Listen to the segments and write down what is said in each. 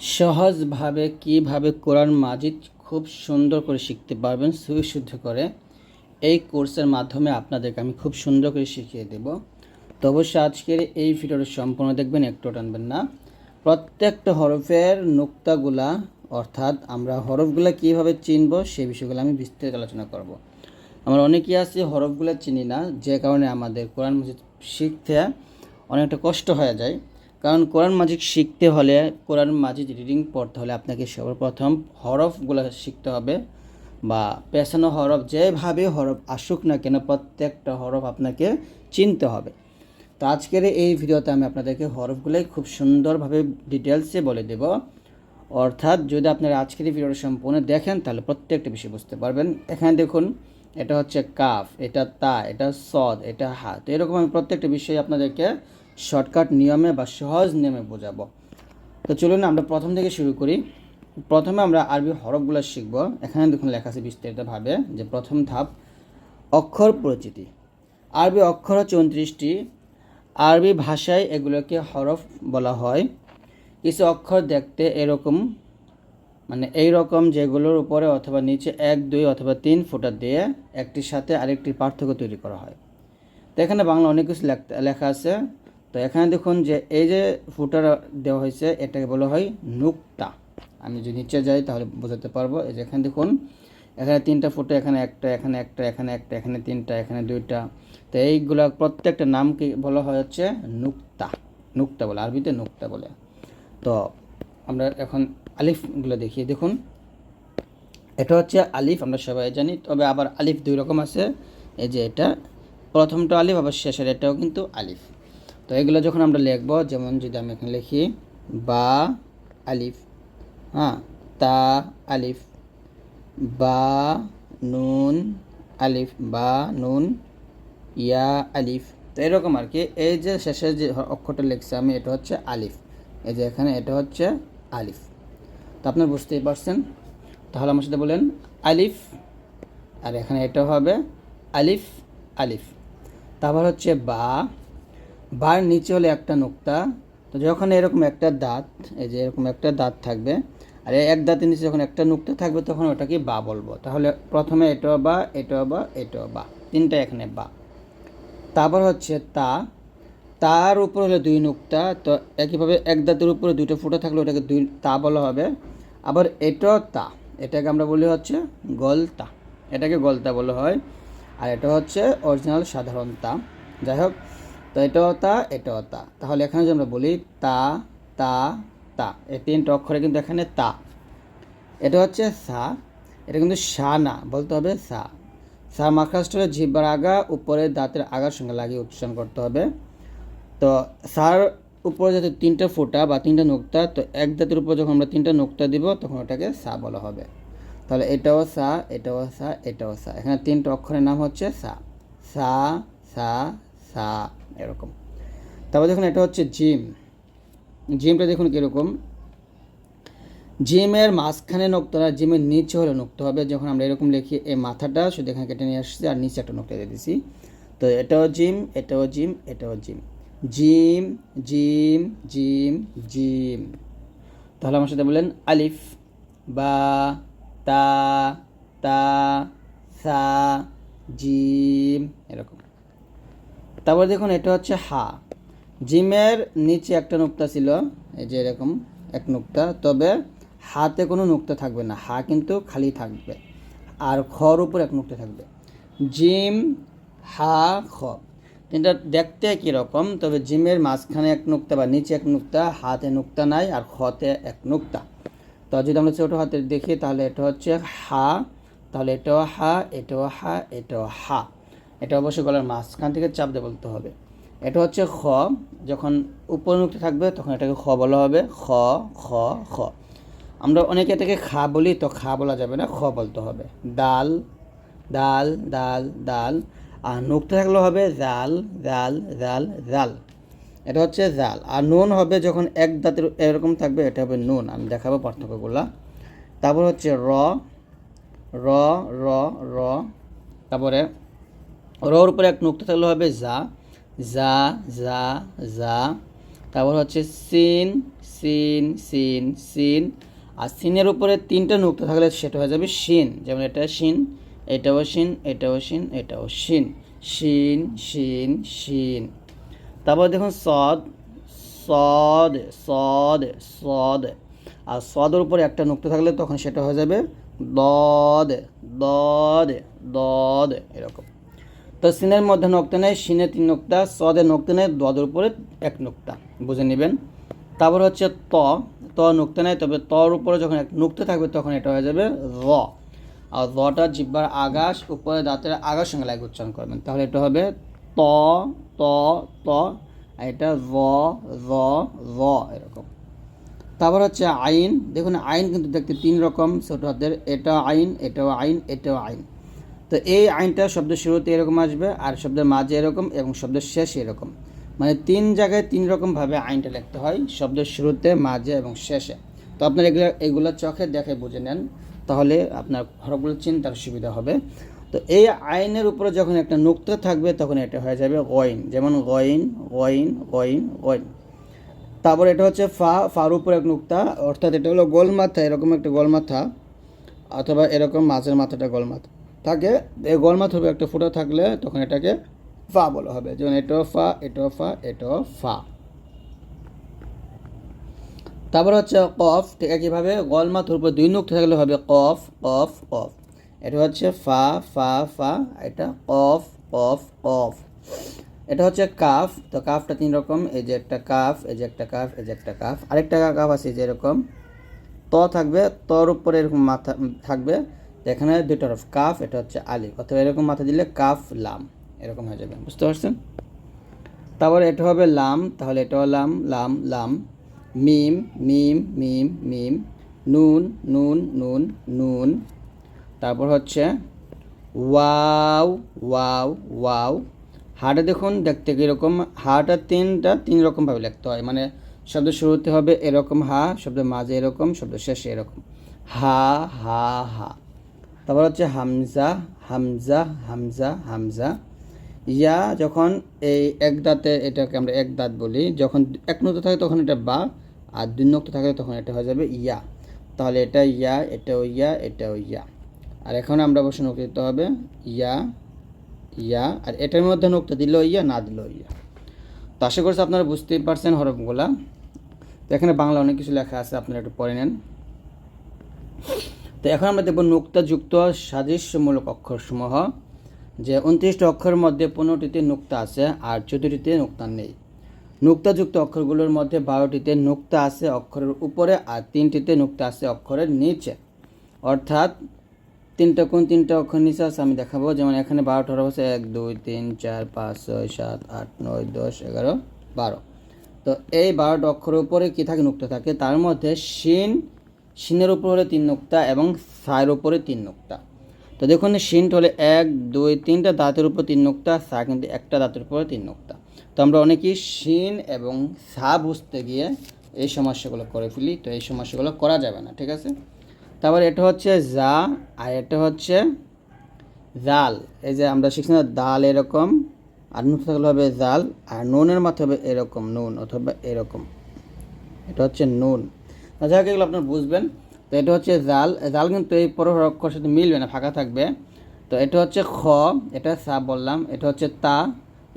সহজভাবে কীভাবে কোরআন মাজিদ খুব সুন্দর করে শিখতে পারবেন সুবিশুদ্ধ করে, এই কোর্সের মাধ্যমে আপনাদেরকে আমি খুব সুন্দর করে শিখিয়ে দেব। তো অবশ্যই আজকের এই ভিডিওটা সম্পূর্ণ দেখবেন, একটু টানবেন না। প্রত্যেকটা হরফের নুক্তাগুলা, অর্থাৎ আমরা হরফগুলা কীভাবে চিনব সেই বিষয়গুলো আমি বিস্তারিত আলোচনা করব। আমরা অনেকেই আছে হরফগুলো চিনি না, যে কারণে আমাদের কোরআন মজিদ শিখতে অনেকটা কষ্ট হয়ে যায়। কারণ কোরআন মাজিদ শিখতে হলে, কোরআন মাজিদ রিডিং পড়তে হলে আপনাকে সর্বপ্রথম হরফগুলো শিখতে হবে বা পেছানো হরফ যেভাবে হরফ আসুক না কেন প্রত্যেকটা হরফ আপনাকে চিনতে হবে। তো আজকের এই ভিডিওতে আমি আপনাদেরকে হরফগুলোই খুব সুন্দরভাবে ডিটেলসে বলে দেব। অর্থাৎ যদি আপনারা আজকের এই ভিডিওটা সম্পূর্ণ দেখেন, তাহলে প্রত্যেকটা বিষয় বুঝতে পারবেন। এখানে দেখুন, এটা হচ্ছে কাফ, এটা তা, এটা সদ, এটা হাত এরকম আমি প্রত্যেকটা বিষয় আপনাদেরকে শর্টকাট নিয়মে বা সহজ নিয়মে বোঝাবো। তো চলুন আমরা প্রথম থেকে শুরু করি। প্রথমে আমরা আরবি হরফগুলো শিখব। এখানে দেখুন লেখা আছে বিস্তারিতভাবে যে প্রথম ধাপ, অক্ষর পরিচিতি। আরবি অক্ষর হচ্ছে উনত্রিশটি। আরবি ভাষায় এগুলোকে হরফ বলা হয়। কিছু অক্ষর দেখতে এরকম মানে এই রকম যেগুলোর উপরে অথবা নিচে এক, দুই অথবা তিন ফুটা দিয়ে একটির সাথে আরেকটির পার্থক্য তৈরি করা হয়। তো এখানে বাংলা অনেক কিছু লেখা আছে। তো এখানে দেখুন যে এই যে ফুটার দেওয়া হয়েছে, এটাকে বলা হয় নুক্তা। আমি যদি নিচে যাই তাহলে বোঝাতে পারব। এই যে এখানে দেখুন, এখানে তিনটা ফুটা, এখানে একটা এখানে একটা এখানে একটা, এখানে তিনটা, এখানে দুইটা। তো এইগুলা প্রত্যেকটা নামকে বলা হয় হচ্ছে নুক্তা। নুক্তা বলে, আরবিতে নুক্তা বলে। তো আমরা এখন আলিফগুলো দেখি দেখুন। এটা হচ্ছে আলিফ, আমরা সবাই জানি, তবে আবার আলিফ দুই রকম আছে। এই যে এটা, প্রথমটা আলিফ, আবার শেষের এটাও কিন্তু আলিফ। তো এগুলো যখন আমরা লিখব, যেমন যদি আমি এখানে লিখি, বা আলিফ হ্যাঁ তা আলিফ, বা নুন আলিফ, বা নুন, ইয়া আলিফ, তো এরকম আর কি। এই যে শেষের যে অক্ষরটা লিখছি আমি, এটা হচ্ছে আলিফ। এই যে এখানে এটা হচ্ছে আলিফ। তো আপনার বুঝতেই পারছেন? তাহলে আমার সাথে বলেন, আলিফ, আর এখানে এটা হবে আলিফ আলিফ। তারপর হচ্ছে বা বার নিচে হলে একটা নোক্তা। তো যখন এরকম একটা দাঁত, এই যে এরকম একটা দাঁত থাকবে, আর এক দাঁতের নিচে যখন একটা নুক্তা থাকবে, তখন ওটাকে বা বলব? তাহলে প্রথমে এটাও বা এটাও বা এটাও বা, তিনটা এখানে বা। তারপর হচ্ছে তা। তার উপর হলো দুই নুক্তা, তো একইভাবে এক দাঁতের উপরে দুইটা ফুটা থাকলে ওটাকে দুই, তা বলা হবে। আবার এটাও তা, এটাকে আমরা বলি হচ্ছে গলতা। এটাকে গলতা বলা হয়। আর এটা হচ্ছে অরিজিনাল সাধারণ তা। যাই হোক তো এটাও তা এটাও তা। তাহলে এখানে যদি আমরা বলি তা তা তা, এই তিনটা অক্ষরে কিন্তু এখানে তা। এটা হচ্ছে সা, এটা কিন্তু সা না, বলতে হবে সা। সা মাখাস্টরে জিব্বার আগা, উপরে দাঁতের আগার সঙ্গে লাগিয়ে উচ্চারণ করতে হবে। তো সার উপরে যাতে তিনটা ফোঁটা বা তিনটা নোক্তা, তো এক দাঁতের উপর যখন আমরা তিনটা নোক্তা দিব, তখন ওটাকে সা বলা হবে। তাহলে এটাও সা এটাও সা এটাও সা। এখানে তিনটা অক্ষরের নাম হচ্ছে সা। সা সা সা। এরকম। তারপর দেখুন এটা হচ্ছে জিম। জিমটা দেখুন কীরকম। জিমের মাঝখানে নোক্তা না জিমের নিচে হলে নোক্ত হবে। যখন আমরা এরকম লিখি, এই মাথাটা শুধু এখানে কেটে নিয়ে আসছি আর নিচে একটা নোক্তা দিয়ে দিছি। তো এটাও জিম এটাও জিম এটাও gym. Gym gym gym gym. তাহলে আমার সাথে বললেন আলিফ, বা, তা তা, সা, জিম, এরকম। তারপর দেখুন, এটা হচ্ছে হা। জিমের নিচে একটা নুক্তা ছিল, এই যে এরকম এক নুক্তা, তবে হাতে কোনো নুক্তা থাকবে না, হা কিন্তু খালি থাকবে, আর খর উপর এক নুক্তা থাকবে। জিম, হা, খ। তিনটা দেখতে একই রকম, তবে জিমের মাঝখানে এক নুক্তা বা নিচে এক নুক্তা, হাতে নুক্তা নাই আর খতে এক নুক্তা। তো যদি আমরা ছোটো হাতে দেখি, তাহলে এটা হচ্ছে হা, তাহলে এটাও হা এটাও হা এটাও হা। এটা অবশ্যই গলার মাঝখান থেকে চাপ দিয়ে বলতে হবে। এটা হচ্ছে খ, যখন উপরমুক্ত থাকবে তখন এটাকে খ বলা হবে। খ খ খ। আমরা অনেকে এটাকে খা বলি, তো খা বলা যাবে না, খ বলতে হবে। ডাল ডাল ডাল ডাল আর নুক্তা থাকলে হবে জাল জাল জাল জাল। এটা হচ্ছে জাল। আর নুন হবে যখন এক দাঁতের এরকম থাকবে, এটা হবে নুন। আমি দেখাবো পার্থক্যগুলো। তারপর হচ্ছে র র র র। তারপরে রর উপরে এক নুক্তা থাকলে হবে যা যা যা যা। তারপর হচ্ছে সিন সিন সিন সিন। আর সিনের উপরে তিনটা নুক্তা থাকলে সেটা হয়ে যাবে শিন যেমন এটা শিন এটাও শিন এটাও শিন এটাও শিন শিন শিন শিন তারপর দেখুন সদ সদ সদ সদ। আর সদের উপরে একটা নুক্তা থাকলে তখন সেটা হয়ে যাবে দদ দদ দদ, এরকম। তো সিনের মধ্যে নোক্তা নেই, সিনে তিন নোক্তা সদের নোক্তা নেই দদের উপরে এক নোক্তা। বুঝে নেবেন? তারপর হচ্ছে ত। ত নোক্তা নেই, তবে তর উপরে যখন এক নোক্তা থাকবে, তখন এটা হয়ে যাবে র। আর রটা জিব্বার আগাশ, উপরে দাঁতের আগাশ সঙ্গে লাগে উচ্চারণ করবেন। তাহলে এটা হবে ত ত ত এটা র র র এরকম। তারপর হচ্ছে আইন। দেখুন, আইন কিন্তু দেখতে তিন রকম ছোট হাতের এটা আইন, এটাও আইন এটাও আইন। তো এই আইনটা শব্দের শুরুতে এরকম আসবে আর শব্দের মাঝে এরকম এবং শব্দের শেষে এরকম। মানে তিন জায়গায় তিন রকমভাবে আইনটা লিখতে হয়, শব্দের শুরুতে, মাঝে এবং শেষে। তো আপনার এগুলো এগুলো চোখে দেখে বুঝে নেন, তাহলে আপনার হরফগুলো চিন্তার সুবিধা হবে। তো এই আইনের উপরে যখন একটা নুক্তা থাকবে, তখন এটা হয়ে যাবে গইন। যেমন গইন গইন গইন গইন। তারপর এটা হচ্ছে ফা, ফার উপর এক নুক্তা, অর্থাৎ এটা হলো গোল মাথা এরকম একটা গোল মাথা অথবা এরকম মাছের মাথাটা গোল মাথা থাকে এই গোল মাথার একটা ফুটা থাকলে তখন এটাকে ফা বলা হবে। যেমন এটাও ফা, এটো ফা এটাও ফা। তারপর হচ্ছে কফ, ঠিক একইভাবে গোল মাথার উপর দুই নুক্তা থাকলে হবে কফ কফ কফ। এটা হচ্ছে ফা ফা ফা, এটা কফ কফ কফ। এটা হচ্ছে কাফ, তো কাফটা তিন রকম, এই যে একটা কাফ, এই যে একটা কাফ, এই যে একটা কাফ। আরেকটা কাফ আছে যেরকম ত থাকবে, তর উপরে এরকম মাথা থাকবে। এখানে দুটো হরফ কাফ, এটা হচ্ছে আলিফ। অথবা এরকম মাথা দিলে কাফ, লাম, এরকম হয়ে যাবে। বুঝতে পারছেন? তারপর এটা হবে লাম, তাহলে এটাও লাম লাম লাম, মিম মিম মিম মিম, নুন নুন নুন নুন। তারপর হচ্ছে ওয়াও ওয়াও ওয়াও। হাটা দেখুন, দেখতে কীরকম হাটা তিনটা, তিন রকমভাবে লিখতে হয়। মানে শব্দ শুরুতে হবে এরকম হা শব্দ মাঝে এরকম শব্দ শেষে এরকম। হা হা হা। তারপর হচ্ছে হামজা হামজা হামজা হামজা। ইয়া যখন এই এক দাঁতে এটাকে আমরা এক দাঁত বলি, যখন এক নক্ত থাকে তখন এটা বা, আর দুই নক্ত থাকে তখন এটা হয়ে যাবে ইয়া। তাহলে এটা ইয়া, এটাও ইয়া এটাও ইয়া। আর এখন আমরা অবশ্য নক্ত দিতে হবে, ইয়া ইয়া, আর এটার মধ্যে নোক্তা দিল ইয়া, না দিল ইয়া। তো আশা করছি আপনারা বুঝতেই পারছেন হরফগুলা। তো এখানে বাংলা অনেক কিছু লেখা আছে, আপনারা একটু পড়ে নেন। তো এখন আমরা দেখব নোক্তাযুক্ত সাদৃশ্যমূলক অক্ষরসমূহ, যে উনত্রিশটি অক্ষরের মধ্যে পনেরোটিতে নোক্তা আছে আর চোদ্দটিতে নোক্তা নেই। নোক্তাযুক্ত অক্ষরগুলোর মধ্যে বারোটিতে নোক্তা আছে অক্ষরের উপরে আর তিনটিতে নোক্তা আছে অক্ষরের নিচে। অর্থাৎ তিনটা কোন তিনটা অক্ষর নিচে আছে, আমি দেখাবো। যেমন এখানে বারোটা আছে এক, দুই, তিন, চার, পাঁচ, ছয়, সাত, আট, নয়, দশ, এগারো, বারো। তো এই বারোটা অক্ষরের উপরে কী থাকে? নুক্তা থাকে। তার মধ্যে শিন শিনের উপর হলে তিন নোক্তা এবং সায়ের উপরে তিন নোক্তা। তো দেখুন শিনটা হলে এক, দুই, তিনটা দাঁতের উপর তিন নোক্তা, সা কিন্তু একটা দাঁতের উপরে তিন নোক্তা। তো আমরা অনেকেই শিন এবং সা বুঝতে গিয়ে এই সমস্যাগুলো করে ফেলি। তো এই সমস্যাগুলো করা যাবে না, ঠিক আছে? তারপর এটা হচ্ছে জা আর এটা হচ্ছে জাল। এই যে আমরা শিখছি না, দাল এরকম, আর নুন থাকলে হবে জাল, আর নুনের মাথা হবে এরকম নুন অথবা এরকম। এটা হচ্ছে নুন। যাই হোক, এগুলো আপনার বুঝবেন। তো এটা হচ্ছে জাল। জাল কিন্তু এই পর অক্ষর সাথে মিলবে না, ফাঁকা থাকবে। তো এটা হচ্ছে খ, এটা সা বললাম, এটা হচ্ছে তা,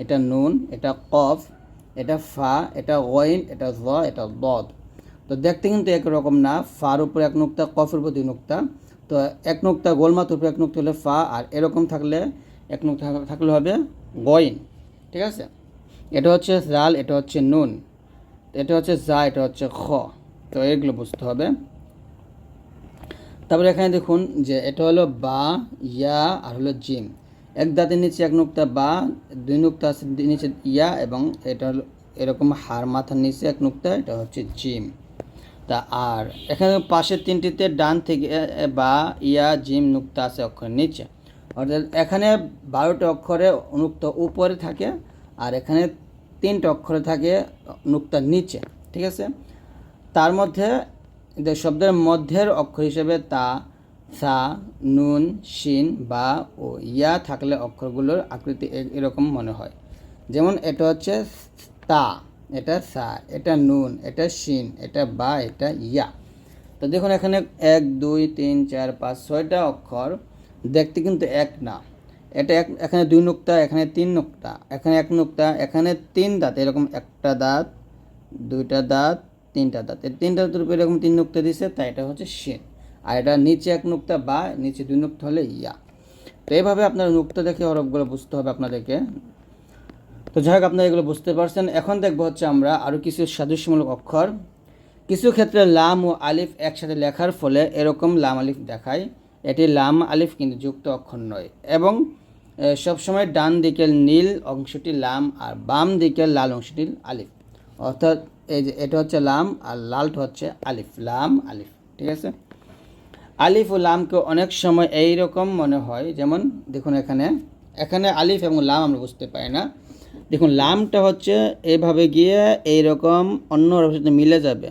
এটা নুন, এটা কফ, এটা ফা, এটা ওয়াইন, এটা জ, এটা বদ তো দেখতে কিন্তু একরকম না, ফার উপর এক নুক্তা, কফের উপর দুই নুক্তা। তো এক নুক্তা গোলমাত উপরে এক নুক্তা হলে ফা, আর এরকম থাকলে এক নুক্তা থাকলে হবে গইন ঠিক আছে? এটা হচ্ছে জাল, এটা হচ্ছে নুন। এটা হচ্ছে জা, এটা হচ্ছে খ। তো এগুলো বুঝতে হবে। তারপরে এখানে দেখুন যে এটা হলো বা, ইয়া, আর হলো জিম। এক দাঁতের নিচে এক নুক্তা বা, দুই নুক্তা আছে নিচে ইয়া এবং এটা হলো এরকম হার মাথার নিচে এক নুক্তা, এটা হচ্ছে জিম। তা আর এখানে পাশের তিনটিতে ডান থেকে বা, ইয়া, জিম নুক্তা আছে অক্ষরের নিচে। অর্থাৎ এখানে বারোটা অক্ষরে নুক্ত উপরে থাকে আর এখানে তিনটা অক্ষরে থাকে নুক্তার নিচে, ঠিক আছে? তার মধ্যে শব্দের মধ্যের অক্ষর হিসেবে তা, সা, নুন, শিন বা ও, ইয়া থাকলে অক্ষরগুলোর আকৃতি এরকম মনে হয়। যেমন এটা হচ্ছে তা, এটা সা, এটা নুন, এটা শিন, এটা বা, এটা ইয়া। তো দেখুন এখানে এক, দুই, তিন, চার, পাঁচ, ছয়টা অক্ষর। দেখতে কিন্তু এক না। এটা এক, এখানে দুই নুক্তা, এখানে তিন নুক্তা, এখানে এক নুক্তা, এখানে তিন দাঁত, এরকম একটা দাঁত, দুইটা দাঁত তিনটা দাঁত। তিনটা দাঁতের উপরে এরকম তিন নুক্তা দিছে তাই এটা হচ্ছে শিন। আর এটা নিচে এক নুক্তা বা নিচে দুই নুক্তা হলে ইয়া। তো এইভাবে আপনার নুক্তা দেখে হরফগুলো বুঝতে হবে আপনাদেরকে। তো যাই হোক, আপনারা এগুলো বুঝতে পারছেন। এখন দেখব হচ্ছে আমরা আরও কিছু সাদৃশ্যমূলক অক্ষর। কিছু ক্ষেত্রে লাম ও আলিফ একসাথে লেখার ফলে এরকম লাম আলিফ দেখায়। এটি লাম আলিফ কিন্তু যুক্ত অক্ষর নয়। এবং সবসময় ডান দিকের নীল অংশটি লাম আর বাম দিকের লাল অংশটি আলিফ। অর্থাৎ এই যে এটা হচ্ছে লাম আর লালটা হচ্ছে আলিফ, লাম, আলিফ, ঠিক আছে? আলিফ ও লামকে অনেক সময় এই রকম মনে হয়, যেমন দেখুন এখানে এখানে আলিফ এবং লাম আমরা বুঝতে পারি না। দেখুন, লামটা হচ্ছে এইভাবে গিয়ে এই রকম অন্য সাথে মিলে যাবে।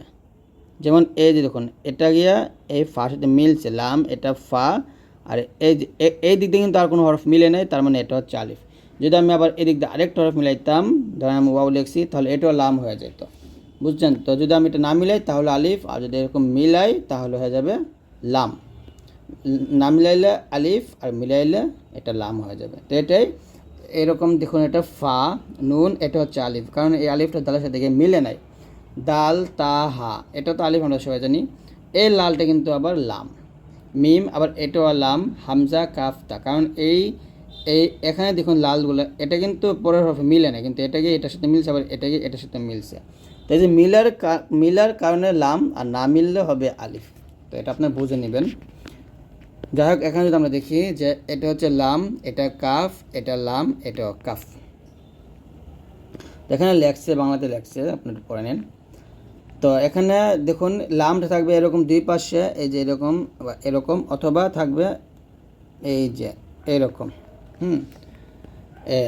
যেমন এই যে দেখুন, এটা গিয়া এই ফার সাথে মিলছে, লাম, এটা ফা, আর এই এই দিক দিয়ে কিন্তু আর কোনো হরফ মিলে নেই, তার মানে এটা হচ্ছে আলিফ। যদি আমি আবার এদিক দিয়ে আরেকটা হরফ মিলাইতাম, ধরেন আমি ওয়াও লিখছি, তাহলে এটাও লাম হয়ে যেত। বুঝছেন? তো যদি আমি এটা না মিলাই, তাহলে আলিফ, আর যদি এরকম মিলাই, তাহলে হয়ে যাবে লাম। না মিলাইলে আলিফ, আর মিলাইলে এটা লাম হয়ে যাবে। তো এটাই, এরকম দেখুন এটা ফা, নুন, এটা হচ্ছে আলিফ। কারণ এই আলিফটা দালের সাথে মিলে নাই। দাল, তা, হা, এটা তো আলিফ আমরা সবাই জানি। এই লালটা কিন্তু আবার লাম। মিম, আবার এটাও লাম, হামজা, কাফ, তা। কারণ এই এই, এখানে দেখুন লালগুলো, এটা কিন্তু পরের হরফে মিলে না কিন্তু এটাকে এটার সাথে মিলছে, আবার এটাকে এটার সাথে মিলছে। তো এই যে মিলার মিলার কারণে লাম আর না মিললে হবে আলিফ। তো এটা আপনার বুঝে নেবেন। যাই হোক, এখানে যদি আমরা দেখি যে এটা হচ্ছে লাম, এটা কাফ, এটা লাম এটা কাফ। এখানে লেখছে, বাংলাতে লেখছে, আপনি পড়ে নেন। তো এখানে দেখুন, লামটা থাকবে এরকম দুই পাশে, এই যে এরকম এরকম, অথবা থাকবে এই যে এরকম। হুম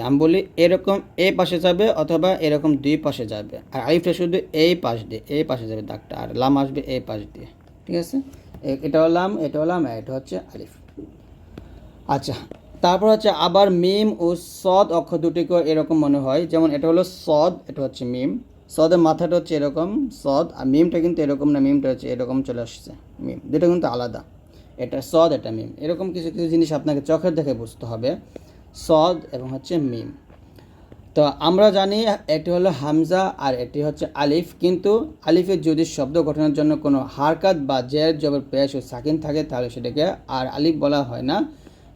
আমি বলি এরকম এই পাশে যাবে অথবা এরকম দুই পাশে যাবে। আর আলিফটা শুধু এই পাশ দিয়ে, এই পাশে যাবে দাগটা, আর লাম আসবে এই পাশ দিয়ে। ঠিক আছে? এ- এটাও লাম এটাও লাম এটা হচ্ছে আলিফ। আচ্ছা তারপর হচ্ছে আবার মিম ও সদ অক্ষর দুটিকে এরকম মনে হয়। যেমন এটা হলো সদ, এটা হচ্ছে মিম। সদের মাথাটা হচ্ছে এরকম সদ, আর মিমটা কিন্তু এরকম না, মিমটা হচ্ছে এরকম চলে আসছে। মিম, দুটো কিন্তু আলাদা। এটা সদ, এটা মিম। এরকম কিছু কিছু জিনিস আপনাকে চোখের দেখে বুঝতে হবে। সদ এবং হচ্ছে মিম। তো আমরা জানি এটি হলো হামজা আর এটি হচ্ছে আলিফ, কিন্তু আলিফের যদি শব্দ গঠনের জন্য কোনো হারকাত বা জের, জবর, পেশ ও সাকিন থাকে, তাহলে সেটাকে আর আলিফ বলা হয় না,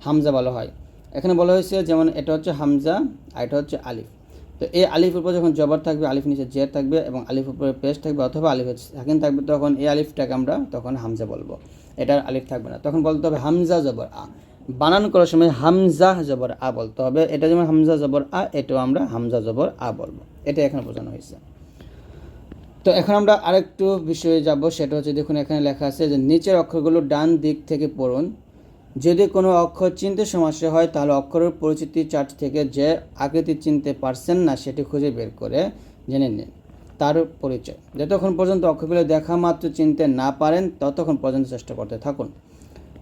হামজা বলা হয়। এখানে বলা হয়েছে যেমন এটা হচ্ছে হামজা আর এটা হচ্ছে আলিফ। তো এই আলিফের উপর যখন জবর থাকবে আলিফ নিচে জের থাকবে এবং আলিফ উপরে পেশ থাকবে অথবা আলিফের সাকিন থাকবে, তখন এই আলিফটাকে আমরা তখন হামজা বলব। এটার আলিফ থাকবে না। তখন বলতে হবে হামজা জবর, আ। বানান করার সময় হামজা জবর আ বলতে হবে। এটা যেমন হামজা জবর আ, এটাও আমরা হামজা জবর আ বলব। এটা এখানে বোঝানো হয়েছে। তো এখন আমরা আরেকটু বিষয়ে যাব, সেটা হচ্ছে দেখুন এখানে লেখা আছে যে নিচের অক্ষরগুলো ডান দিক থেকে পড়ুন। যদি কোনো অক্ষর চিনতে সমস্যা হয়, তাহলে অক্ষরের পরিচিতি চার্ট থেকে যে আকৃতি চিনতে পারছেন না, সেটি খুঁজে বের করে জেনে নিন। তার পরিচয়। যতক্ষণ পর্যন্ত অক্ষরগুলো দেখা মাত্র চিনতে না পারেন, ততক্ষণ পর্যন্ত চেষ্টা করতে থাকুন।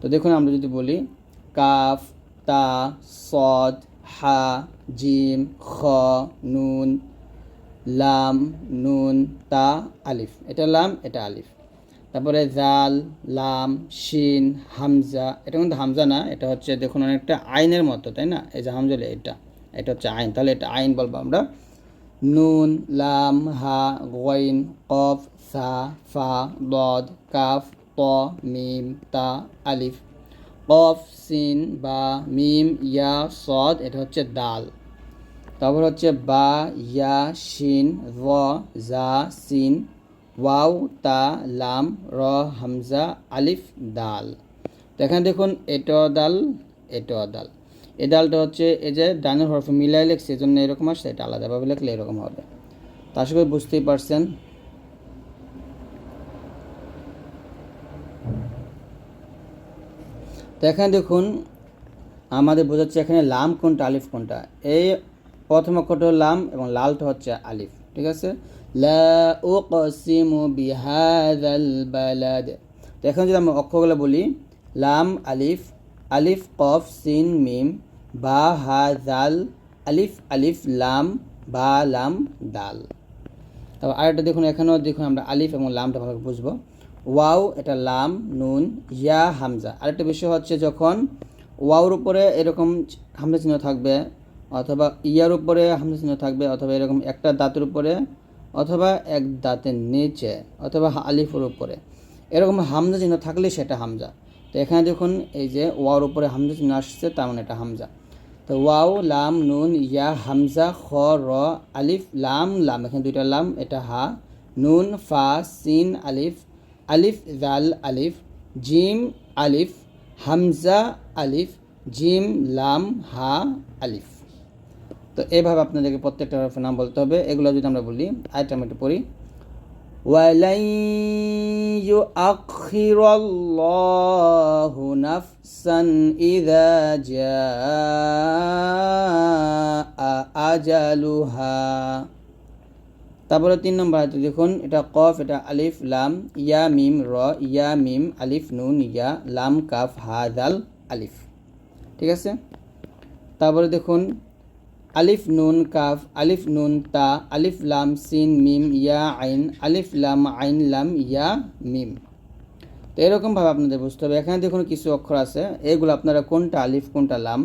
তো দেখুন আমরা যদি বলি কাফ, তা, সদ, হা, জিম, খ, নুন, লাম, নুন, তা, আলিফ। এটা লাম, এটা আলিফ। তারপরে জাল, লাম, শিন, হামজা। এটা কিন্তু হামজা না, এটা হচ্ছে দেখুন অনেকটা আইনের মতো, তাই না? এই যে হামজা এটা এটা হচ্ছে আইন। তাহলে এটা আইন বলব আমরা। নুন, লাম, হা, গইন, কফ, সা, ফা, দদ, কাফ, ত, মিম, তা, আলিফ। কফ, সিন, বা, মিম, ইয়া, সদ, এটা হচ্ছে দাল। তারপর হচ্ছে বা, ইয়া, শিন, র, জা, সিন, ওয়াও, তা, লাম, র, হামজা, আলিফ, দাল। তো এখানে দেখুন এটাও দাল এটাও দাল। এই ডালটা হচ্ছে, এই যে ডানের হরফ মিলাই লেখছে এই জন্য এরকম আসছে, এটা আলাদাভাবে লিখলে এরকম হবে। তা আশা করি বুঝতেই পারছেন। তো দেখুন, আমাদের বোঝাচ্ছে এখানে লাম কোনটা, আলিফ কোনটা? এই প্রথম অক্ষরটা লাম এবং লালটা হচ্ছে আলিফ, ঠিক আছে? লা উকসিমু বিহাযাল বালাদ। তো এখন যদি আমরা অক্ষরগুলো বলি, লাম, আলিফ আলিফ, কফ, সিন, মিম, বা, হা, জাল, আলিফ আলিফ, লাম, বা, লাম, দাল। তারপর আরেকটা দেখুন, এখানেও দেখুন আমরা আলিফ এবং লামটা ভালো বুঝব। ওয়াও, এটা লাম, নুন, ইয়া, হামজা। আরেকটা বিষয় হচ্ছে যখন ওয়াওর উপরে এরকম হামজা চিহ্ন থাকবে, অথবা ইয়ার উপরে হামজা চিহ্ন থাকবে, অথবা এরকম একটা দাঁতের উপরে, অথবা এক দাঁতের নিচে, অথবা আলিফের উপরে। এরকম হামজা চিহ্ন থাকলে সেটা হামজা। তো এখানে দেখুন, এই যে ওয়াওর উপরে হামজা চিহ্ন আসছে, তার মানে এটা হামজা। তো ওয়াও, লাম, নুন, ইয়া, হামজা, খ, র, আলিফ, লাম লাম। এখানে দুইটা লাম, এটা হা, নুন, ফা, সিন, আলিফ আলিফ জাল আলিফ জিম আলিফ হামজা আলিফ জিম লাম হা আলিফ তো এইভাবে আপনাদেরকে প্রত্যেকটা হরফের নাম বলতে হবে এগুলো যদি আমরা বলি আরেকটা আমি একটু পড়ি ولن يؤخر الله نفسا إذا جاء أجلها তারপরে তিন নম্বর হাতে দেখুন, এটা কফ, এটা আলিফ, লাম, ইয়া, মিম, র, ইয়া, মিম, আলিফ, নুন, ইয়া, লাম, কাফ, হা, দাল, আলিফ। ঠিক আছে? তারপরে দেখুন, আলিফ, নুন, কাফ, আলিফ, নুন, তা, আলিফ, লাম, সিন, মিম, ইয়া, আইন, আলিফ, লাম, আইন, লাম, ইয়া, মিম। তো এরকমভাবে আপনাদের বুঝতে হবে। এখানে দেখুন কিছু অক্ষর আছে। এগুলো আপনারা কোনটা আলিফ, কোনটা লাম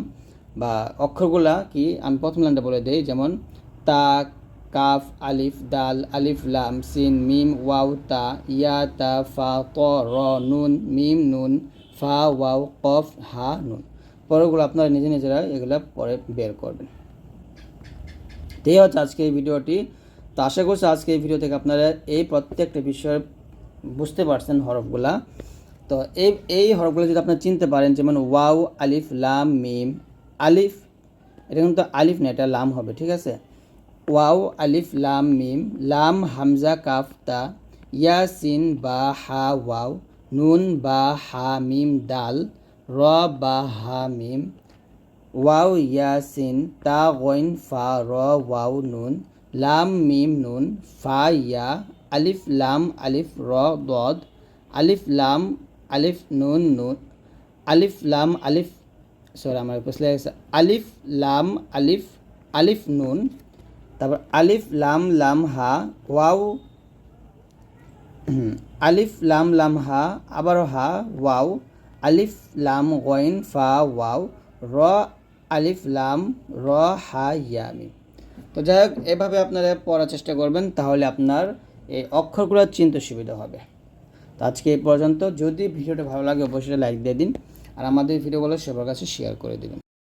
বা অক্ষরগুলা কি? আমি প্রথম লাইনটা বলে দিই। যেমন, তা কাফ, আলিফ, দাল, আলিফ, লাম, সিন, মিম, ওয়াও, তা, ইয়া, তা, ফা ত র, নুন, মিম, নুন, ফা, ওয়াও, কফ, হা, নুন। পরেরগুলো আপনারা নিজে নিজেরা এগুলো পরে বের করবেন। তো এই হচ্ছে আজকে এই ভিডিওটি। তো আশা করছি আজকে এই ভিডিও থেকে আপনারা এই প্রত্যেকটা বিষয়ে বুঝতে পারছেন হরফগুলা। তো এই এই হরফগুলো যদি আপনারা চিনতে পারেন, যেমন ওয়াউ আলিফ, লাম, মিম, আলিফ, এটা কিন্তু আলিফ না, এটা লাম হবে, ঠিক আছে? ওয়াও আলিফ লাম মিম লাম হামজা কাফ তা ইয়াসিন বা হা ওয়াও নুন বা হা মিম দাল র বা হা মিম ওয়াও ইয়াসিন তা গইন ফা র ওয়াও নুন লাম মিম নুন ফা ইয়া আলিফ লাম আলিফ র দদ আলিফ লাম আলিফ নুন নুন আলিফ লাম আলিফ পিছলে গেছে আলিফ লাম আলিফ আলিফ নুন তারপর আলিফ, লাম লাম, হা, ওয়াও আলিফ, লাম লাম, হা, আবারও হা, ওয়াও, আলিফ, লাম গইন ফা, ওয়াও, র, আলিফ, লাম, র, হা ইয়া মিম তো যাই হোক, এভাবে আপনারা পড়ার চেষ্টা করবেন, তাহলে আপনার এই অক্ষরগুলো চিনতে সুবিধা হবে। তো আজকে এই পর্যন্ত, যদি ভিডিওটা ভালো লাগে, অবশ্যই লাইক দিয়ে দিন, আর আমাদের ভিডিওগুলো সবার কাছে শেয়ার করে দিবেন।